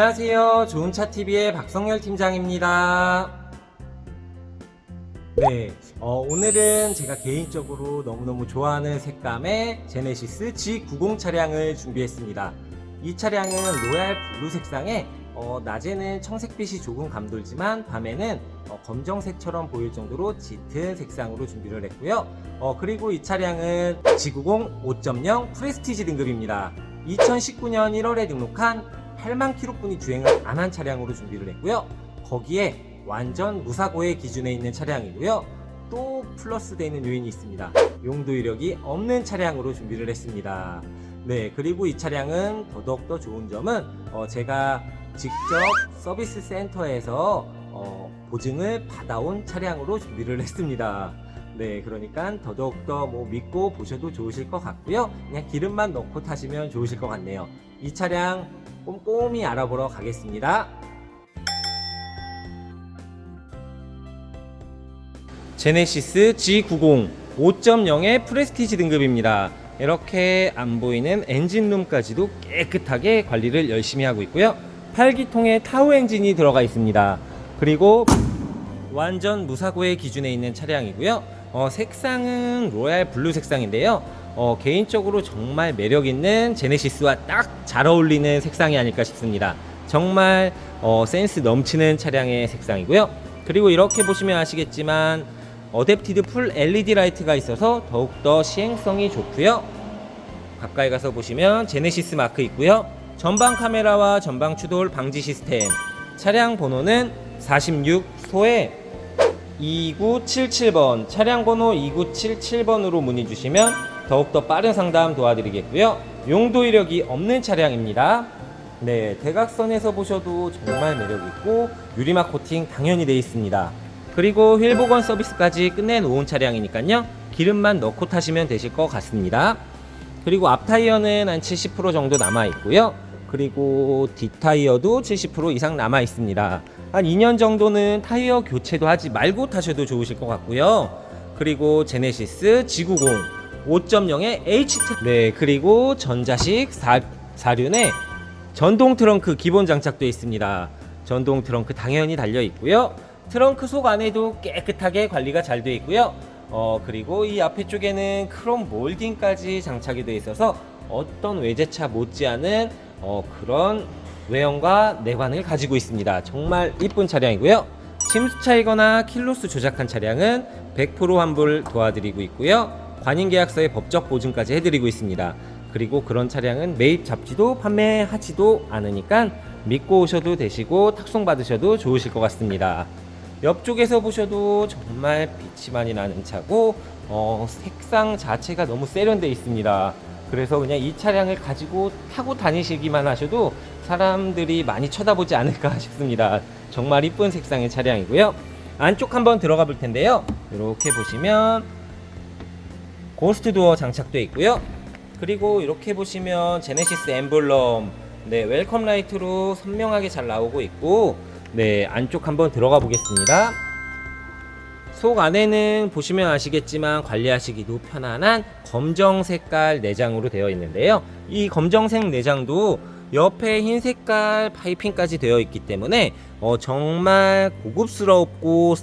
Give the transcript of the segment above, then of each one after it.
안녕하세요. 좋은차TV의 박성열 팀장입니다. 네, 어, 오늘은 제가 개인적으로 너무너무 좋아하는 색감의 제네시스 G90 차량을 준비했습니다. 이 차량은 로얄 블루 색상에 어, 낮에는 청색빛이 조금 감돌지만 밤에는 어, 검정색처럼 보일 정도로 짙은 색상으로 준비를 했고요. 어, 그리고 이 차량은 G90 5.0 프레스티지 등급입니다. 2019년 1월에 등록한 8만 킬로뿐이 주행을 안 한 차량으로 준비를 했고요. 거기에 완전 무사고의 기준에 있는 차량이고요. 또 플러스 되는 요인이 있습니다. 용도 이력이 없는 차량으로 준비를 했습니다. 네, 그리고 이 차량은 더더욱더 좋은 점은 어, 제가 직접 서비스 센터에서 어, 보증을 받아온 차량으로 준비를 했습니다. 네, 그러니까 더더욱더 뭐 믿고 보셔도 좋으실 것 같고요. 그냥 기름만 넣고 타시면 좋으실 것 같네요. 이 차량 꼼꼼히 알아보러 가겠습니다. 제네시스 G90 5.0의 프레스티지 등급입니다. 이렇게 안 보이는 엔진룸까지도 깨끗하게 관리를 열심히 하고 있고요. 8기통에 타우 엔진이 들어가 있습니다. 그리고 완전 무사고의 기준에 있는 차량이고요. 어, 색상은 로얄 블루 색상인데요. 어, 개인적으로 정말 매력 있는 제네시스와 딱 잘 어울리는 색상이 아닐까 싶습니다. 정말 어, 센스 넘치는 차량의 색상이고요. 그리고 이렇게 보시면 아시겠지만 어댑티드 풀 LED 라이트가 있어서 더욱더 시행성이 좋고요. 가까이 가서 보시면 제네시스 마크 있고요. 전방 카메라와 전방 추돌 방지 시스템. 차량 번호는 46소에 2977번 차량 번호 2977번으로 문의 주시면 더욱더 빠른 상담 도와드리겠고요. 용도 이력이 없는 차량입니다. 네, 대각선에서 보셔도 정말 매력 있고 유리막 코팅 당연히 되어 있습니다. 그리고 휠 복원 서비스까지 끝내놓은 차량이니까요. 기름만 넣고 타시면 되실 것 같습니다. 그리고 앞 타이어는 한 70% 정도 남아 있고요. 그리고 뒷 타이어도 70% 이상 남아 있습니다. 한 2년 정도는 타이어 교체도 하지 말고 타셔도 좋으실 것 같고요. 그리고 제네시스 G90 5.0의 H 네 그리고 전자식 4, 4륜에 전동 트렁크 기본 장착되어 있습니다. 전동 트렁크 당연히 달려 있고요. 트렁크 속 안에도 깨끗하게 관리가 잘 되어 있고요. 어 그리고 이 앞에 쪽에는 크롬 몰딩까지 장착이 되어 있어서 어떤 외제차 못지않은 어 그런 외형과 내관을 가지고 있습니다. 정말 이쁜 차량이고요. 침수 차이거나 킬로수 조작한 차량은 100% 환불 도와드리고 있고요. 관인 계약서에 법적 보증까지 해드리고 있습니다. 그리고 그런 차량은 매입 잡지도 판매하지도 않으니까 믿고 오셔도 되시고 탁송 받으셔도 좋으실 것 같습니다. 옆쪽에서 보셔도 정말 빛이 많이 나는 차고 어, 색상 자체가 너무 세련되어 있습니다. 그래서 그냥 이 차량을 가지고 타고 다니시기만 하셔도 사람들이 많이 쳐다보지 않을까 싶습니다. 정말 이쁜 색상의 차량이고요. 안쪽 한번 들어가 볼 텐데요. 이렇게 보시면 고스트 도어 장착되어 있고요. 그리고 이렇게 보시면 제네시스 엠블럼 네 웰컴 라이트로 선명하게 잘 나오고 있고 네 안쪽 한번 들어가 보겠습니다. 속 안에는 보시면 아시겠지만 관리하시기도 편안한 검정 색깔 내장으로 되어 있는데요. 이 검정색 내장도 옆에 흰 색깔 파이핑까지 되어 있기 때문에 어, 정말 고급스럽고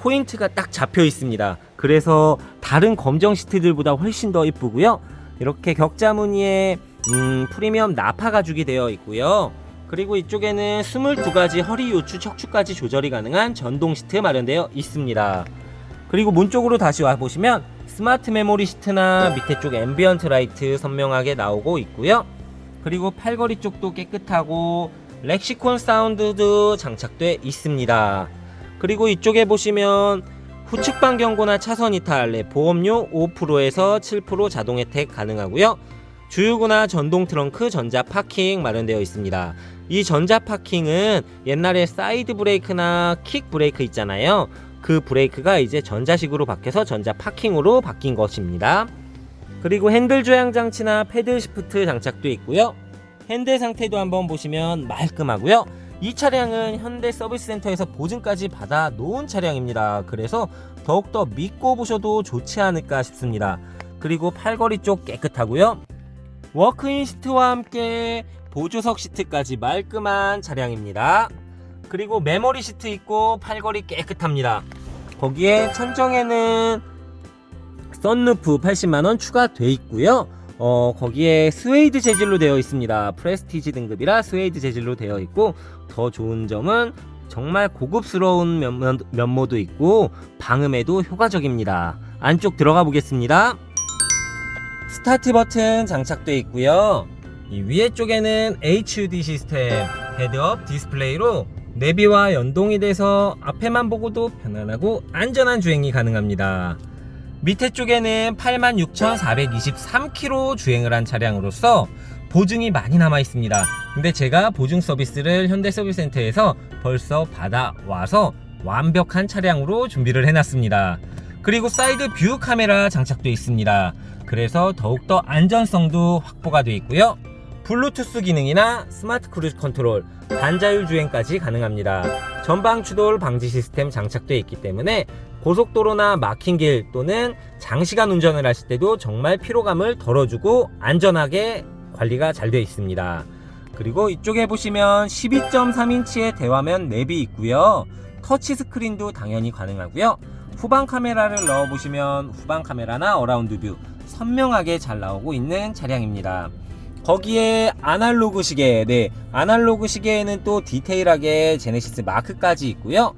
포인트가 딱 잡혀 있습니다. 그래서 다른 검정 시트들보다 훨씬 더 이쁘고요. 이렇게 격자 무늬에 음, 프리미엄 나파 가죽이 되어 있고요. 그리고 이쪽에는 22가지 허리 요추 척추까지 조절이 가능한 전동 시트 마련되어 있습니다. 그리고 문 쪽으로 다시 와 보시면 스마트 메모리 시트나 밑에 쪽 앰비언트 라이트 선명하게 나오고 있고요. 그리고 팔걸이 쪽도 깨끗하고 렉시콘 사운드도 장착돼 있습니다. 그리고 이쪽에 보시면 후측방 경고나 차선 이탈, 네, 보험료 5%에서 7% 자동 혜택 가능하고요. 주유구나 전동 트렁크 전자 파킹 마련되어 있습니다. 이 전자 파킹은 옛날에 사이드 브레이크나 킥 브레이크 있잖아요. 그 브레이크가 이제 전자식으로 바뀌어서 전자 파킹으로 바뀐 것입니다. 그리고 핸들 조향 장치나 패들 시프트 장착도 있고요. 핸들 상태도 한번 보시면 말끔하고요. 이 차량은 현대 서비스 센터에서 보증까지 받아 놓은 차량입니다. 그래서 더욱더 믿고 보셔도 좋지 않을까 싶습니다. 그리고 팔걸이 쪽 깨끗하고요. 워크인 시트와 함께 보조석 시트까지 말끔한 차량입니다. 그리고 메모리 시트 있고 팔걸이 깨끗합니다. 거기에 천정에는 썬루프 80만원 추가돼 있고요. 어, 거기에 스웨이드 재질로 되어 있습니다. 프레스티지 등급이라 스웨이드 재질로 되어 있고 더 좋은 점은 정말 고급스러운 면모, 면모도 있고 방음에도 효과적입니다. 안쪽 들어가 보겠습니다. 스타트 버튼 장착돼 있고요. 이 위에 쪽에는 HUD 시스템 헤드업 디스플레이로 내비와 연동이 돼서 앞에만 보고도 편안하고 안전한 주행이 가능합니다. 밑에 쪽에는 86,423km 주행을 한 차량으로서 보증이 많이 남아 있습니다. 근데 제가 보증 서비스를 현대 서비스센터에서 벌써 받아와서 완벽한 차량으로 준비를 해놨습니다. 그리고 사이드 뷰 카메라 장착되어 있습니다. 그래서 더욱더 안전성도 확보가 되어 있고요. 블루투스 기능이나 스마트 크루즈 컨트롤, 반자율 주행까지 가능합니다. 전방 추돌 방지 시스템 장착되어 있기 때문에 고속도로나 막힌 길 또는 장시간 운전을 하실 때도 정말 피로감을 덜어주고 안전하게 관리가 잘 되어 있습니다. 그리고 이쪽에 보시면 12.3인치의 대화면 랩이 있고요. 터치 스크린도 당연히 가능하고요. 후방 카메라를 넣어 보시면 후방 카메라나 어라운드 뷰 선명하게 잘 나오고 있는 차량입니다. 거기에 아날로그 시계, 네, 아날로그 시계에는 또 디테일하게 제네시스 마크까지 있고요.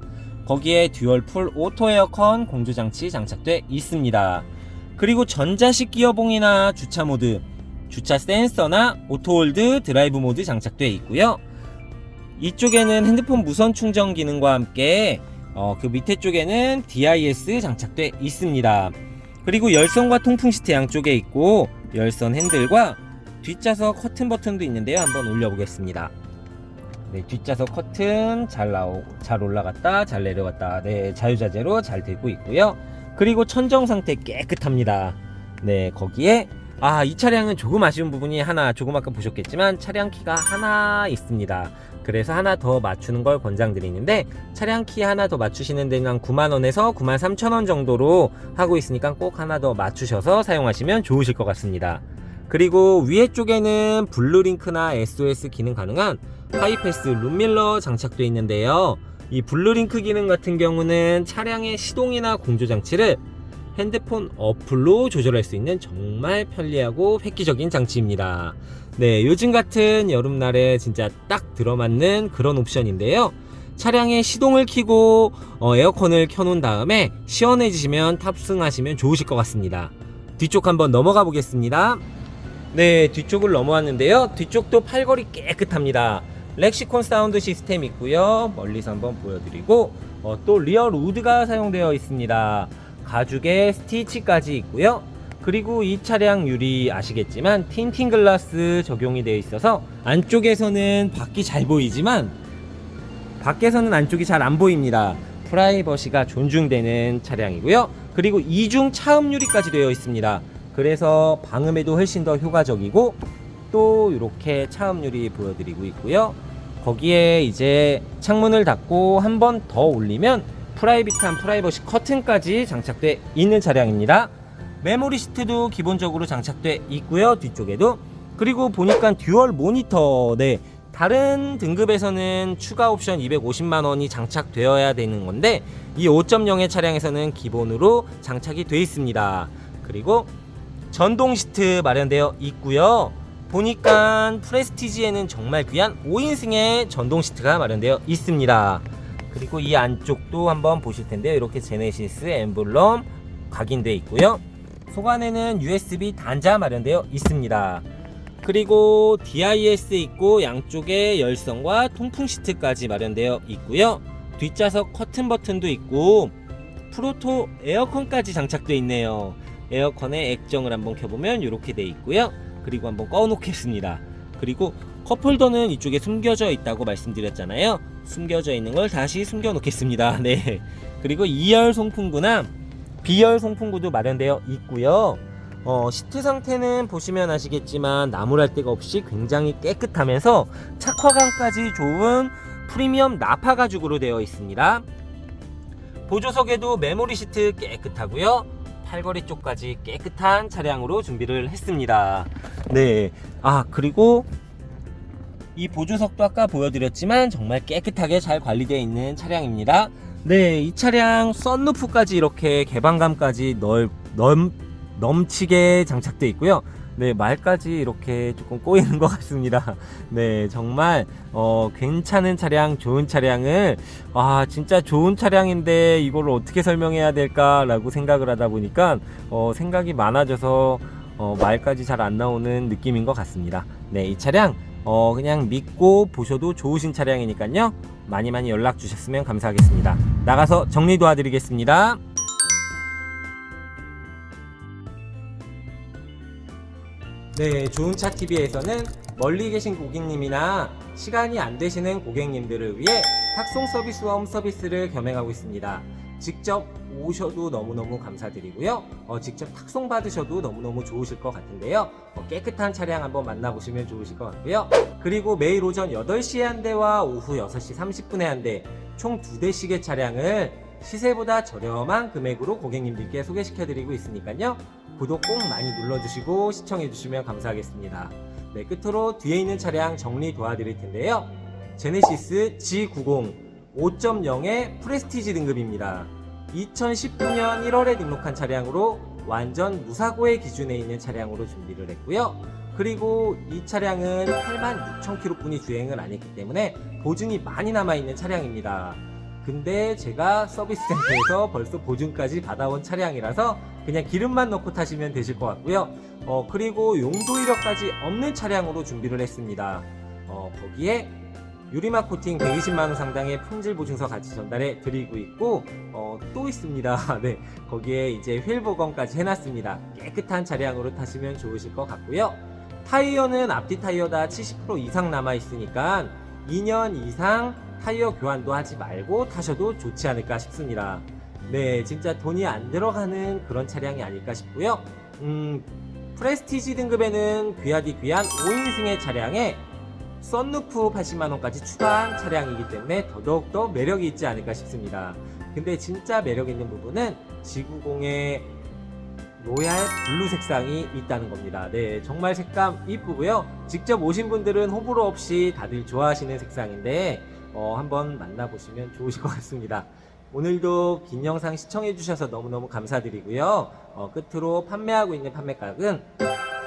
거기에 듀얼 풀 오토 에어컨 공조 장치 장착돼 있습니다. 그리고 전자식 기어봉이나 주차 모드, 주차 센서나 오토홀드 드라이브 모드 장착돼 있고요. 이쪽에는 핸드폰 무선 충전 기능과 함께 어, 그 밑에 쪽에는 DIS 장착돼 있습니다. 그리고 열선과 통풍 시트 양쪽에 있고 열선 핸들과 뒷좌석 커튼 버튼도 있는데요. 한번 올려보겠습니다. 네, 뒷좌석 커튼 잘 나오고 잘 올라갔다 잘 내려갔다 네 자유자재로 잘 되고 있고요. 그리고 천정 상태 깨끗합니다. 네 거기에 아 이 차량은 조금 아쉬운 부분이 하나 조금 아까 보셨겠지만 차량 키가 하나 있습니다. 그래서 하나 더 맞추는 걸 권장드리는데 차량 키 하나 더 맞추시는 데는 한 9만 원에서 9만 3천 원 정도로 하고 있으니까 꼭 하나 더 맞추셔서 사용하시면 좋으실 것 같습니다. 그리고 위에 쪽에는 블루링크나 SOS 기능 가능한 하이패스 룸밀러 장착되어 있는데요. 이 블루링크 기능 같은 경우는 차량의 시동이나 공조 장치를 핸드폰 어플로 조절할 수 있는 정말 편리하고 획기적인 장치입니다. 네, 요즘 같은 여름날에 진짜 딱 들어맞는 그런 옵션인데요. 차량의 시동을 켜고 어, 에어컨을 켜놓은 다음에 시원해지시면 탑승하시면 좋으실 것 같습니다. 뒤쪽 한번 넘어가 보겠습니다. 네, 뒤쪽을 넘어왔는데요. 뒤쪽도 팔걸이 깨끗합니다. 렉시콘 사운드 시스템 있고요. 멀리서 한번 보여드리고 어, 또 리얼 우드가 사용되어 있습니다. 가죽에 스티치까지 있고요. 그리고 이 차량 유리 아시겠지만 틴팅 글라스 적용이 되어 있어서 안쪽에서는 밖이 잘 보이지만 밖에서는 안쪽이 잘 안 보입니다. 프라이버시가 존중되는 차량이고요. 그리고 이중 차음 유리까지 되어 있습니다. 그래서 방음에도 훨씬 더 효과적이고 또 이렇게 차음 유리 보여드리고 있고요. 거기에 이제 창문을 닫고 한 번 더 올리면 프라이빗한 프라이버시 커튼까지 장착돼 있는 차량입니다. 메모리 시트도 기본적으로 장착돼 있고요. 뒤쪽에도 그리고 보니까 듀얼 모니터 네 다른 등급에서는 추가 옵션 250만 원이 장착되어야 되는 건데 이 5.0의 차량에서는 기본으로 장착이 돼 있습니다. 그리고 전동 시트 마련되어 있고요. 보니까 프레스티지에는 정말 귀한 5인승의 전동 시트가 마련되어 있습니다. 그리고 이 안쪽도 한번 보실 텐데요. 이렇게 제네시스 엠블럼 각인되어 있고요. 속안에는 USB 단자 마련되어 있습니다. 그리고 DIS 있고 양쪽에 열선과 통풍 시트까지 마련되어 있고요. 뒷좌석 커튼 버튼도 있고 프로토 에어컨까지 장착되어 있네요. 에어컨의 액정을 한번 켜보면 이렇게 되어 있고요. 그리고 한번 꺼놓겠습니다. 그리고 컵홀더는 이쪽에 숨겨져 있다고 말씀드렸잖아요. 숨겨져 있는 걸 다시 숨겨 놓겠습니다. 네. 그리고 2열 송풍구나 B열 송풍구도 마련되어 있고요. 어, 시트 상태는 보시면 아시겠지만 나무랄 데가 없이 굉장히 깨끗하면서 착화감까지 좋은 프리미엄 나파 가죽으로 되어 있습니다. 보조석에도 메모리 시트 깨끗하고요. 팔걸이 쪽까지 깨끗한 차량으로 준비를 했습니다. 네. 아, 그리고 이 보조석도 아까 보여드렸지만 정말 깨끗하게 잘 관리되어 있는 차량입니다. 네, 이 차량 썬루프까지 이렇게 개방감까지 넓, 넘, 넘치게 장착되어 있고요. 네, 말까지 이렇게 조금 꼬이는 것 같습니다. 네, 정말 어, 괜찮은 차량, 좋은 차량을 아, 진짜 좋은 차량인데 이걸 어떻게 설명해야 될까라고 생각을 하다 보니까 어, 생각이 많아져서 어, 말까지 잘 안 나오는 느낌인 것 같습니다. 네, 이 차량 어, 그냥 믿고 보셔도 좋으신 차량이니까요. 많이 많이 연락 주셨으면 감사하겠습니다. 나가서 정리 도와드리겠습니다. 네, 좋은차 TV에서는 멀리 계신 고객님이나 시간이 안 되시는 고객님들을 위해 탁송 서비스와 홈 서비스를 겸행하고 있습니다. 직접 오셔도 너무너무 감사드리고요. 어, 직접 탁송 받으셔도 너무너무 좋으실 것 같은데요. 어, 깨끗한 차량 한번 만나보시면 좋으실 것 같고요. 그리고 매일 오전 8시에 한 대와 오후 6시 30분에 한 대, 총 두 대씩의 차량을 시세보다 저렴한 금액으로 고객님들께 소개시켜드리고 있으니까요. 구독 꼭 많이 눌러주시고 시청해주시면 감사하겠습니다. 네, 끝으로 뒤에 있는 차량 정리 도와드릴 텐데요. 제네시스 G90 5.0의 프레스티지 등급입니다. 2019년 1월에 등록한 차량으로 완전 무사고의 기준에 있는 차량으로 준비를 했고요. 그리고 이 차량은 86,000km 뿐이 주행을 안 했기 때문에 보증이 많이 남아있는 차량입니다. 근데 제가 서비스 센터에서 벌써 보증까지 받아온 차량이라서 그냥 기름만 넣고 타시면 되실 것 같고요. 어, 그리고 용도 이력까지 없는 차량으로 준비를 했습니다. 어, 거기에 유리막 코팅 120만원 상당의 품질 보증서 같이 전달해 드리고 있고, 어, 또 있습니다. 네. 거기에 이제 휠 복원까지 해놨습니다. 깨끗한 차량으로 타시면 좋으실 것 같고요. 타이어는 앞뒤 타이어 다 70% 이상 남아있으니까 2년 이상 타이어 교환도 하지 말고 타셔도 좋지 않을까 싶습니다. 네, 진짜 돈이 안 들어가는 그런 차량이 아닐까 싶고요. 음, 프레스티지 등급에는 귀하디 귀한 5인승의 차량에 썬루프 80만원까지 추가한 차량이기 때문에 더더욱더 매력이 있지 않을까 싶습니다. 근데 진짜 매력 있는 부분은 G90의 로얄 블루 색상이 있다는 겁니다. 네, 정말 색감 이쁘고요. 직접 오신 분들은 호불호 없이 다들 좋아하시는 색상인데 어, 한번 만나보시면 좋으실 것 같습니다. 오늘도 긴 영상 시청해주셔서 너무너무 감사드리고요. 어, 끝으로 판매하고 있는 판매가격은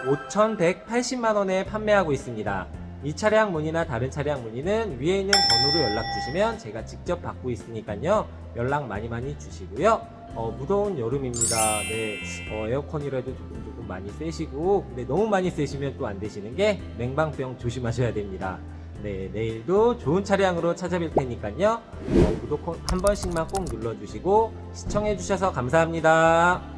5,180만원에 판매하고 있습니다. 이 차량 문의나 다른 차량 문의는 위에 있는 번호로 연락 주시면 제가 직접 받고 있으니까요. 연락 많이 많이 주시고요. 어, 무더운 여름입니다. 네, 어, 에어컨이라도 조금 조금 많이 세시고, 근데 너무 많이 세시면 또 안 되시는 게 냉방병 조심하셔야 됩니다. 네, 내일도 좋은 차량으로 찾아뵐 테니까요. 어, 구독 한 번씩만 꼭 눌러주시고 시청해주셔서 감사합니다.